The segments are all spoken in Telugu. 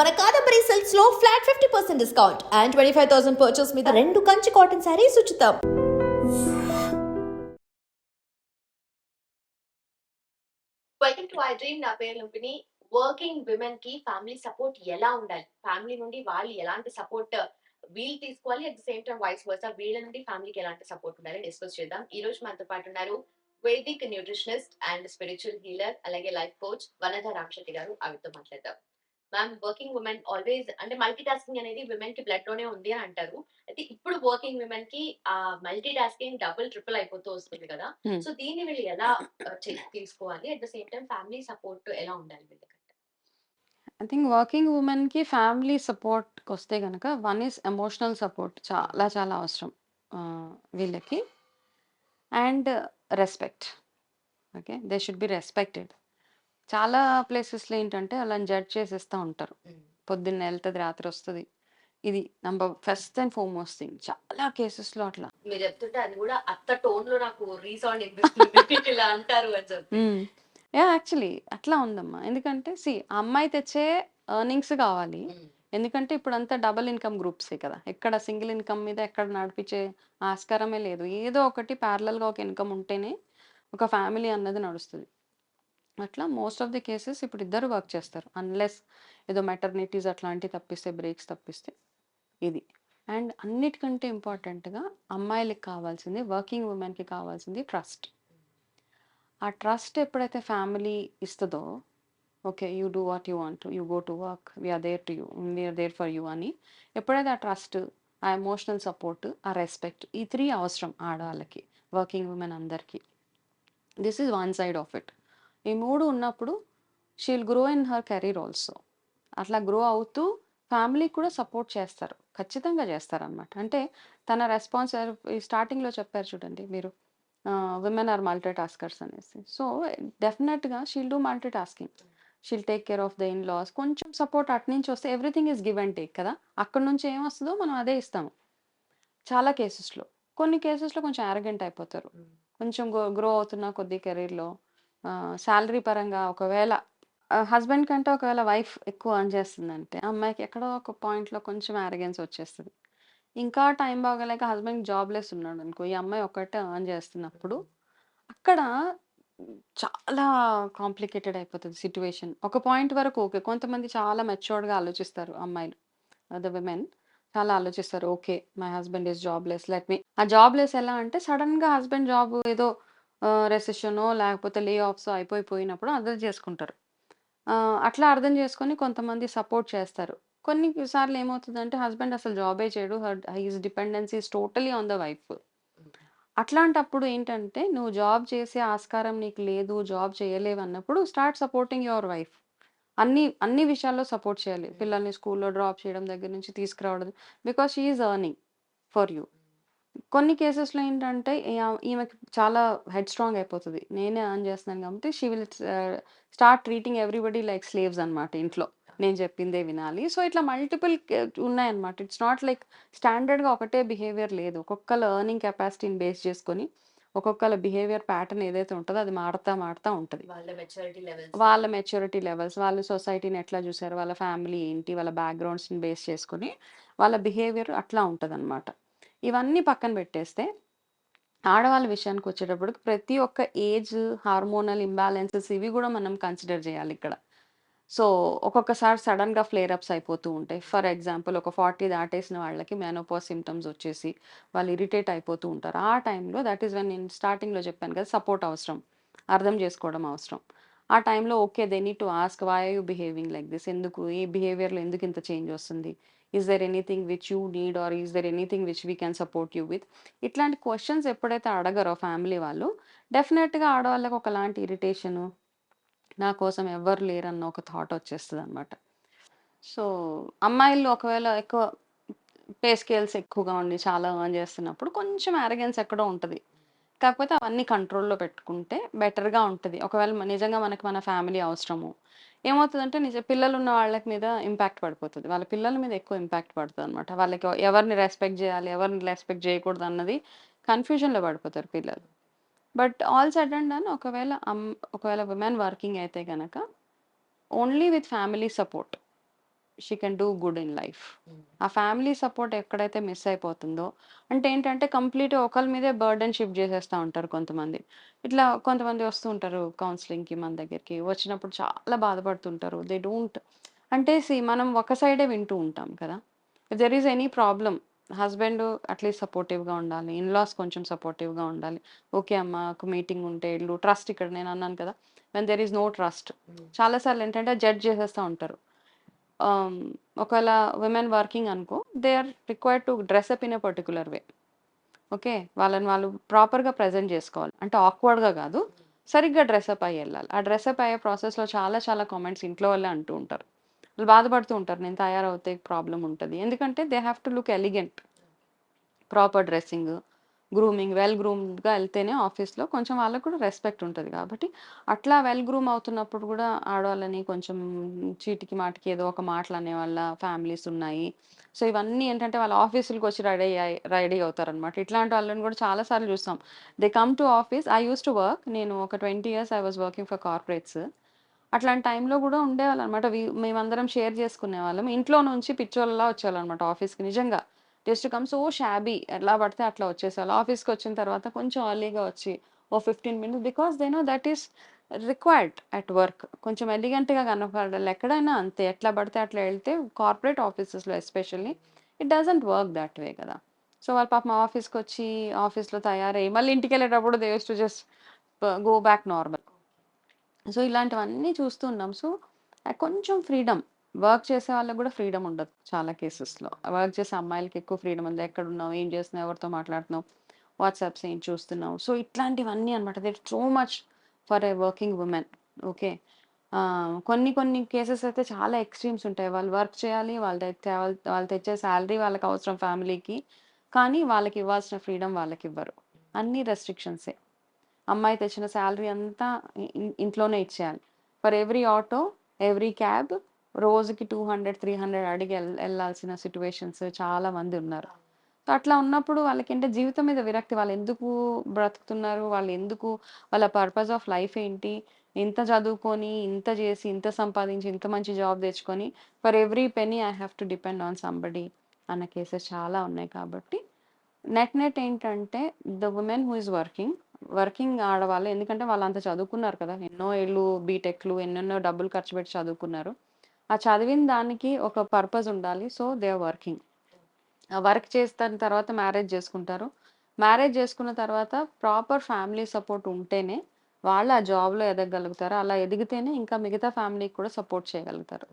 మన Kadambari సెల్స్లో flat fifty percent discount and twenty five thousand purchase మీద రెండు కంచి కాటన్ శారీస్ ఉచితం. వెల్కమ్ టు ఐ డ్రీమ్ నా పేరు లుంపిని వర్కింగ్ విమెన్కి ఫ్యామిలీ సపోర్ట్ ఎలా ఉండాలి? ఫ్యామిలీ నుండి వాళ్ళు ఎలాంటి సపోర్ట్ uh, వీళ్ళు తీసుకోవాలి? At the same time vice versa వీళ్ళ నుండి ఫ్యామిలీకి ఎలాంటి సపోర్ట్ ఉండాలి డిస్కస్ చేద్దాం. ఈ రోజు మనతో పాటు ఉన్నారు vedic nutritionist and spiritual healer అలాగే లైఫ్ కోచ్ వనజ రామశెట్టి గారు. ఆవిడతో మాట్లాడదాం. మ్యామ్ వర్కింగ్ ఉమెన్ ఆల్వేస్ అంటే మల్టీ టాస్కింగ్ అనేది విమెన్కి బ్లడ్లోనే ఉంది అని అంటారు అయితే ఇప్పుడు వర్కింగ్ విమెన్కి ఆ మల్టీ టాస్కింగ్ డబుల్ ట్రిపుల్ అయిపోతూ వస్తుంది కదా. సో దీన్ని వీళ్ళు ఎలా తీసుకోవాలి at the same time family support ఎలా ఉండాలి వీళ్ళకంటే ఐ థింక్ వర్కింగ్ ఉమెన్‌కి ఫ్యామిలీ సపోర్ట్‌కి వస్తే గనక వన్ ఈస్ ఎమోషనల్ సపోర్ట్ చాలా చాలా అవసరం వీళ్ళకి. And respect. Okay. They should be respected. చాలా ప్లేసెస్‌లో ఏంటంటే వాళ్ళని జడ్జ్ చేసేస్తా ఉంటారు. పొద్దున్నే ఎళ్తది, రాత్రి వస్తది. ఇది number first and foremost thing. చాలా కేసెస్‌లో అట్లా. మీరు చెప్తుంటే అది కూడా అత్త టోన్లో నాకు రీసౌండ్ వినిపిస్తుంది ఇలా అంటారు అని చెప్పి! యాక్చువల్లీ అట్లా ఉందమ్మా. ఎందుకంటే సీ అమ్మాయి తెచ్చే ఎర్నింగ్స్ కావాలి. ఎందుకంటే ఇప్పుడంతా డబుల్ ఇన్‌కమ్ గ్రూప్సే కదా! ఎక్కడ సింగిల్ ఇన్‌కమ్ మీద ఎక్కడ నడిపించే ఆస్కారమే లేదు. ఏదో ఒకటి ప్యారలెల్‌గా ఒక ఇన్‌కమ్ ఉంటేనే ఒక ఫ్యామిలీ అన్నది నడుస్తది. అట్లా మోస్ట్ ఆఫ్ ది కేసెస్ ఇప్పుడు ఇద్దరు వర్క్ చేస్తారు. అన్‌లెస్ ఏదో మెటర్నిటీస్ అట్లాంటివి తప్పిస్తే బ్రేక్స్ తప్పిస్తే ఇది. అండ్ అన్నిటికంటే ఇంపార్టెంట్‌గా అమ్మాయిలకి కావాల్సింది వర్కింగ్ ఉమెన్కి కావాల్సింది ట్రస్ట్. ఆ ట్రస్ట్ ఎప్పుడైతే ఫ్యామిలీ ఇస్తుందో okay. You do what you want. You go to work. We're there to you. We're there for you అని ఎప్పుడైతే ఆ ట్రస్ట్, ఆ ఎమోషనల్ సపోర్ట్, ఆ రెస్పెక్ట్ ఈ త్రీ అవసరం ఆడవాళ్ళకి. వర్కింగ్ ఉమెన్ అందరికీ this is one side of it. ఈ 3 ఉన్నప్పుడు she will grow in her career also. అట్లా గ్రో అవుతూ ఫ్యామిలీకి కూడా సపోర్ట్ చేస్తారు. ఖచ్చితంగా చేస్తారనమాట. అంటే తన రెస్పాన్స్ ఈ స్టార్టింగ్‌లో చెప్పారు చూడండి మీరు. విమెన్ ఆర్ మల్టీ టాస్కర్స్ అనేసి. సో, డెఫినిట్‌గా she will do multitasking. She will take care of the in laws. కొంచెం సపోర్ట్ అటునుంచి వస్తే everything is give and take కదా! అక్కడి నుంచి ఏమొస్తదో మనం అదే ఇస్తాము. చాలా కేసెస్‌లో. కొన్ని కేసెస్‌లో కొంచెం యారగెంట్ అయిపోతారు. కొంచెం గో గ్రో అవుతున్న కొద్దీ కెరీర్‌లో శాలరీ పరంగా ఒకవేళ హస్బెండ్ కంటే ఒకవేళ వైఫ్ ఎక్కువ అర్న్ చేస్తుందంటే, అమ్మాయికి ఎక్కడో ఒక పాయింట్‌లో కొంచెం యారగెన్స్ వచ్చేస్తుంది ఇంకా టైం బాగోలేక హస్బెండ్ జాబ్‌లెస్ ఉన్నాడనుకో, ఈ అమ్మాయి ఒక్కటే ఆన్ చేస్తున్నప్పుడు, అక్కడ చాలా కాంప్లికేటెడ్ అయిపోతుంది సిట్యుయేషన్. ఒక పాయింట్ వరకు ఓకే. కొంతమంది చాలా మెచ్యూర్డ్‌గా ఆలోచిస్తారు అమ్మాయిలు. ద విమెన్ చాలా ఆలోచిస్తారు. Okay. My husband is jobless. Let me ఆ జాబ్‌లెస్ ఎలా అంటే సడన్గా హస్బెండ్ జాబ్ ఏదో రెసెషనో లేకపోతే లే ఆఫ్సో అయిపోయి పోయినప్పుడు అర్థం చేసుకుంటారు. అట్లా అర్థం చేసుకొని కొంతమంది సపోర్ట్ చేస్తారు. కొన్ని సార్లు ఏమవుతదంటే హస్బెండ్ అసలు జాబే చేయడు. Her his dependency is totally on the wife. అట్లాంటప్పుడు ఏంటంటే నువ్వు జాబ్ చేసే ఆస్కారం నీకు లేదు. జాబ్ చేయలేవన్నప్పుడు స్టార్ట్ సపోర్టింగ్ యువర్ వైఫ్. అన్ని అన్ని విషయాల్లో సపోర్ట్ చేయాలి. పిల్లల్ని స్కూల్‌లో డ్రాప్ చేయడం దగ్గర నుంచి తీసుకురావడం. Because she is earning for you. కొన్ని కేసెస్‌లో ఏంటంటే! ఈమెకి చాలా హెడ్ స్ట్రాంగ్ అయిపోతది. నేనే ఎర్న్ చేస్తున్నాను కాబట్టి she will ah, start treating everybody like slaves అన్నమాట ఇంట్లో. నేను చెప్పిందే వినాలి. సో, ఇట్లా మల్టిపుల్ కే ఉన్నాయన్నమాట. ఇట్స్ నాట్ లైక్ స్టాండర్డ్‌గా ఒకటే బిహేవియర్ లేదు. ఒక్కొక్కళ్ళ ఎర్నింగ్ కెపాసిటీని బేస్ చేసుకొని, ఒక్కొక్కళ్ళ బిహేవియర్ ప్యాటర్న్ ఏదైతే ఉంటదో అది మారుతా మారుతా ఉంటది. వాళ్ళ మెచ్యూరిటీ లెవెల్స్ వాళ్ళ మెచ్యూరిటీ లెవెల్స్, వాళ్ళు సొసైటీని ఎట్లా చూసారు, వాళ్ళ ఫ్యామిలీ ఏంటి, వాళ్ళ బ్యాక్‌గ్రౌండ్స్‌ని బేస్ చేసుకొని వాళ్ళ బిహేవియర్ అట్లా ఉంటదన్నమాట. ఇవన్నీ పక్కన పెట్టేస్తే ఆడవాళ్ళ విషయానికి వచ్చేటప్పుడు ప్రతి ఒక్క ఏజ్, హార్మోనల్ ఇంబ్యాలెన్సెస్ ఇవి కూడా మనం కన్సిడర్ చేయాలి ఇక్కడ. సో, ఒక్కొక్కసారి సడన్గా ఫ్లేరప్స్ అయిపోతూ ఉంటాయి. ఫర్ ఎగ్జాంపుల్ ఒక 40 దాటేసిన వాళ్ళకి మెనోపాస్ సిమ్టమ్స్ వచ్చేసి వాళ్ళు ఇరిటేట్ అయిపోతూ ఉంటారు. ఆ టైంలో దట్ ఈస్ వెన్ నేను స్టార్టింగ్‌లో చెప్పాను కదా! సపోర్ట్ అవసరం. అర్థం చేసుకోవడం అవసరం. ఆ టైంలో okay. They need to ask why are you behaving like this? ఎందుకు? ఈ బిహేవియర్‌లో ఎందుకు ఇంత చేంజ్ వస్తుంది? Is there anything which you need or is there anything which we can support you with? ఇట్లాంటి క్వశ్చన్స్ ఎప్పుడైతే అడగరో ఫ్యామిలీ వాళ్ళు డెఫినెట్గా ఆడవాళ్ళకి ఒకలాంటి ఇరిటేషను, నా కోసం ఎవ్వరు లేరన్న ఒక థాట్ వచ్చేస్తుంది అనమాట సో, అమ్మాయిలు ఒకవేళ ఎక్కువ పే స్కేల్స్ ఎక్కువగా ఉండి చాలా ఎర్న్ చేస్తున్నప్పుడు కొంచెం అరగెన్స్ ఎక్కడో ఉంటుంది కాకపోతే అవన్నీ కంట్రోల్‌లో పెట్టుకుంటే బెటర్‌గా ఉంటుంది ఒకవేళ నిజంగా మనకి మన ఫ్యామిలీ అవసరము. ఏమవుతుందంటే నిజ పిల్లలున్న వాళ్ళకి మీద ఇంపాక్ట్ పడిపోతుంది వాళ్ళ పిల్లల మీద ఎక్కువ ఇంపాక్ట్ పడుతుంది అనమాట వాళ్ళకి ఎవరిని రెస్పెక్ట్ చేయాలి, ఎవరిని రెస్పెక్ట్ చేయకూడదు అన్నది కన్‌ఫ్యూజన్‌లో పడిపోతారు పిల్లలు. బట్ ఆల్ సడన్ అని డన్ ఒకవేళ అమ్ ఒకవేళ విమెన్ వర్కింగ్ అయితే కనుక only with family support. She can do good in life. ఆ ఫ్యామిలీ సపోర్ట్ ఎక్కడైతే మిస్ అయిపోతుందో అంటే ఏంటంటే కంప్లీట్ ఒకరి మీదే బర్డెన్ షిఫ్ట్ చేసేస్తూ ఉంటారు కొంతమంది. ఇట్లా కొంతమంది వస్తూ ఉంటారు కౌన్సిలింగ్కి మన దగ్గరికి వచ్చినప్పుడు చాలా బాధపడుతుంటారు. దే డోంట్ అంటే సి మనం ఒక సైడే వింటూ ఉంటాం కదా. If there is any problem husband at least సపోర్టివ్గా ఉండాలి ఇన్లాస్ కొంచెం సపోర్టివ్గా ఉండాలి. ఓకే అమ్మ ఒక మీటింగ్ ఉంటే ఇల్లు ట్రస్ట్ ఇక్కడ నేను అన్నాను కదా. When there is no trust చాలాసార్లు ఏంటంటే జడ్జ్ చేసేస్తూ ఉంటారు. ఒకవేళ విమెన్ వర్కింగ్ అనుకో they are required to dress up in a particular way okay వాళ్ళని వాళ్ళు ప్రాపర్గా ప్రజెంట్ చేసుకోవాలి. అంటే ఆక్వర్డ్గా కాదు. సరిగ్గా డ్రెస్అప్ అయ్యి వెళ్ళాలి. ఆ డ్రెస్అప్ అయ్యే ప్రాసెస్లో చాలా చాలా కామెంట్స్ ఇంట్లో వాళ్ళే అంటూ ఉంటారు. వాళ్ళు బాధపడుతూ ఉంటారు. నేను తయారవుతే ప్రాబ్లం ఉంటుంది. ఎందుకంటే they have to look elegant proper dressing grooming well గ్రూమ్డ్గా వెళ్తేనే ఆఫీస్లో కొంచెం వాళ్ళకు కూడా రెస్పెక్ట్ ఉంటుంది కాబట్టి అట్లా వెల్ గ్రూమ్ అవుతున్నప్పుడు కూడా ఆడవాళ్ళని కొంచెం చీటికి మాటికి ఏదో ఒక మాటలు అనే వాళ్ళ ఫ్యామిలీస్ ఉన్నాయి. సో ఇవన్నీ ఏంటంటే వాళ్ళ ఆఫీసులకు వచ్చి రెడీ రెడీ అవుతారనమాట ఇట్లాంటి వాళ్ళని కూడా చాలాసార్లు చూస్తాం. They come to office. I use to work. నేను ఒక twenty years I was working for corporates. అట్లాంటి టైంలో కూడా ఉండేవాళ్ళు అనమాట మేమందరం షేర్ చేసుకునే వాళ్ళం. ఇంట్లో నుంచి పిచ్చోళ్ళలా వచ్చేవాళ్ళు అనమాట ఆఫీస్కి నిజంగా. జస్ట్ కమ్ సో షాబీ ఎలా పడితే అట్లా వచ్చేసేవాళ్ళు. ఆఫీస్కి వచ్చిన తర్వాత కొంచెం అర్లీగా వచ్చి ఓ fifteen minutes because they know that is required at work కొంచెం ఎలిగెంట్గా కనపడాలి ఎక్కడైనా అంతే. ఎట్లా పడితే అట్లా వెళ్తే corporate ఆఫీసెస్లో especially it doesn't work that way కదా. సో వాళ్ళ పాప మా ఆఫీస్కి వచ్చి ఆఫీస్లో తయారయ్యి మళ్ళీ ఇంటికి వెళ్ళేటప్పుడు they to just go back normal so ఇలాంటివన్నీ చూస్తున్నాం సో కొంచెం ఫ్రీడమ్ వర్క్ చేసే వాళ్ళకి కూడా ఫ్రీడమ్ ఉండదు చాలా కేసెస్లో. వర్క్ చేసే అమ్మాయిలకి ఎక్కువ ఫ్రీడమ్ ఉంది. ఎక్కడ ఉన్నావు? ఏం చేస్తున్నావు? ఎవరితో మాట్లాడుతున్నావు? వాట్సాప్స్ ఏం చూస్తున్నావు? సో ఇట్లాంటివన్నీ అనమాట there so much for a working women okay? కొన్ని కొన్ని కేసెస్ అయితే చాలా ఎక్స్ట్రీమ్స్ ఉంటాయి. వాళ్ళు వర్క్ చేయాలి వాళ్ళు తెచ్చే వాళ్ళు తెచ్చే శాలరీ వాళ్ళకి అవసరం ఫ్యామిలీకి. కానీ వాళ్ళకి ఇవ్వాల్సిన ఫ్రీడమ్ వాళ్ళకి ఇవ్వరు. అన్ని రెస్ట్రిక్షన్సే. అమ్మాయి తెచ్చిన శాలరీ అంతా ఇంట్లోనే ఇచ్చేయాలి. For every auto every cab రోజుకి టూ హండ్రెడ్ త్రీ హండ్రెడ్ అడిగి వెళ్ళాల్సిన సిచ్యువేషన్స్ చాలా మంది ఉన్నారు. సో అట్లా ఉన్నప్పుడు వాళ్ళకి అంటే జీవితం మీద విరక్తి వాళ్ళు ఎందుకు బ్రతుకుతున్నారు వాళ్ళు ఎందుకు వాళ్ళ పర్పస్ ఆఫ్ లైఫ్ ఏంటి ఇంత చదువుకొని ఇంత చేసి ఇంత సంపాదించి ఇంత మంచి జాబ్ తెచ్చుకొని for every penny I have to depend on somebody అన్న కేసెస్ చాలా ఉన్నాయి కాబట్టి. నెట్ నెట్ ఏంటంటే the women who is working working ఆడవాళ్ళు ఎందుకంటే వాళ్ళు అంత చదువుకున్నారు కదా ఎన్నో ఏళ్ళు బీటెక్లు ఎన్నెన్నో డబ్బులు ఖర్చు పెట్టి చదువుకున్నారు. ఆ చదివిన దానికి ఒక పర్పస్ ఉండాలి. So they are working work చేసిన తర్వాత మ్యారేజ్ చేసుకుంటారు. మ్యారేజ్ చేసుకున్న తర్వాత ప్రాపర్ ఫ్యామిలీ సపోర్ట్ ఉంటేనే వాళ్ళు ఆ జాబ్లో ఎదగలుగుతారు అలా ఎదిగితేనే ఇంకా మిగతా ఫ్యామిలీకి కూడా సపోర్ట్ చేయగలుగుతారు.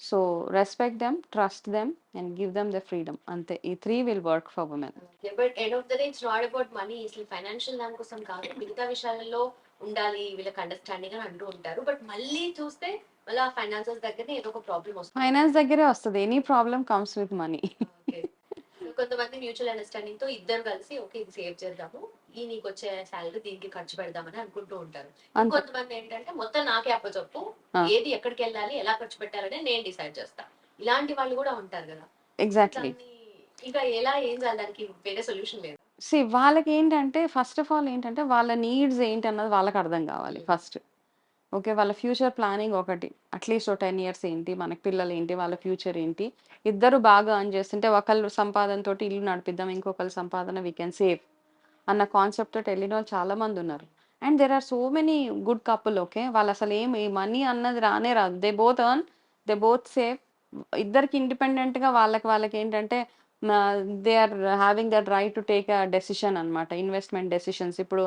So respect them trust them and give them the freedom అంతే. ఈ three will work for women but end of the day it's not about money అసలు ఫైనాన్షియల్ దానికోసం కాదు. మిగతా విషయాలలో ఉండాలి వీళ్ళకి అండర్స్టాండింగ్ అని అంటూ ఉంటారు. బట్ మళ్ళీ చూస్తే మళ్ళీ ఆ ఫైనాన్సెస్ దగ్గరనే ఏదో ఒక ప్రాబ్లం వస్తుంది. ఫైనాన్స్ దగ్గరే వస్తుంది. Any problem comes with money. కొంతమంది మ్యూచువల్ అండర్స్టాండింగ్తో ఇద్దరు కలిసి ఓకే ఇది సేవ్ చేద్దాము. ఈ నీకు వచ్చే శాలరీ దీనికి ఖర్చు పెడదామని అనుకుంటూ ఉంటారు. కొంతమంది ఏంటంటే మొత్తం నాకే అప్పచెప్పు. ఏది ఎక్కడికి వెళ్ళాలి ఎలా ఖర్చు పెట్టాలని నేను డిసైడ్ చేస్తా. ఇలాంటి వాళ్ళు కూడా ఉంటారు కదా. ఎగ్జాక్ట్లీ ఇంకా ఎలా ఏం చేయాలి దానికి వేరే సొల్యూషన్ లేదు. సి వాళ్ళకి ఏంటంటే ఫస్ట్ ఆఫ్ ఆల్ ఏంటంటే వాళ్ళ నీడ్స్ ఏంటి అన్నది వాళ్ళకి అర్థం కావాలి ఫస్ట్. ఓకే వాళ్ళ ఫ్యూచర్ ప్లానింగ్ ఒకటి. అట్లీస్ట్ ఒక టెన్ ఇయర్స్ ఏంటి మనకి పిల్లలు ఏంటి వాళ్ళ ఫ్యూచర్ ఏంటి. ఇద్దరు బాగా అర్న్ చేస్తుంటే ఒకళ్ళు సంపాదన తోటి ఇల్లు నడిపిద్దాం ఇంకొకరి సంపాదన వీ కెన్ సేవ్ అన్న కాన్సెప్ట్ తోటి వెళ్ళిన వాళ్ళు చాలా మంది ఉన్నారు. And there are so many good couple okay? వాళ్ళు అసలు ఏం ఈ మనీ అన్నది రానే రాదు. They both earn they both save ఇద్దరికి ఇండిపెండెంట్గా వాళ్ళకి వాళ్ళకి ఏంటంటే they are having that right to take a decision అనమాట ఇన్వెస్ట్మెంట్ డెసిషన్స్ ఇప్పుడు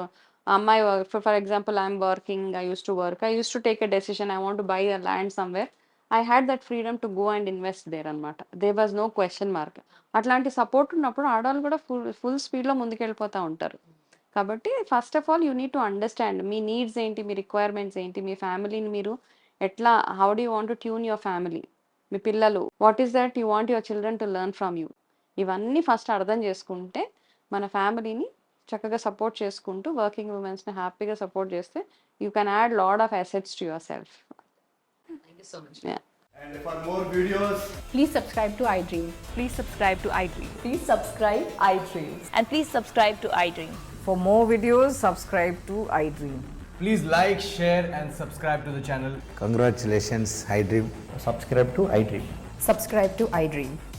అమ్మాయి for example I'm working I use to work I use to take a decision I want buy a land somewhere I had that freedom to go and invest there అనమాట they was no question mark అట్లాంటి సపోర్ట్ ఉన్నప్పుడు ఆడవాళ్ళు కూడా ఫుల్ ఫుల్ స్పీడ్లో ముందుకెళ్ళిపోతూ ఉంటారు. కాబట్టి first of all you need to understand me needs ఏంటి మీ రిక్వైర్మెంట్స్ ఏంటి మీ ఫ్యామిలీని మీరు ఎట్లా how do want to tune your family మీ పిల్లలు what is that you want your children to learn from you ఇవన్నీ ఫస్ట్ అర్థం చేసుకుంటే మన ఫ్యామిలీని చక్కగా సపోర్ట్ చేసుకుంటూ వర్కింగ్ ఉమెన్స్ని హ్యాపీగా సపోర్ట్ చేస్తే you can add lot of assets to yourself And for more videos, Please subscribe to iDream. Please subscribe to iDream. Please subscribe iDream. And please subscribe to iDream. For more videos, subscribe to iDream. please like, share, and subscribe to the channel. Congratulations, iDream. subscribe to iDream. Subscribe to iDream.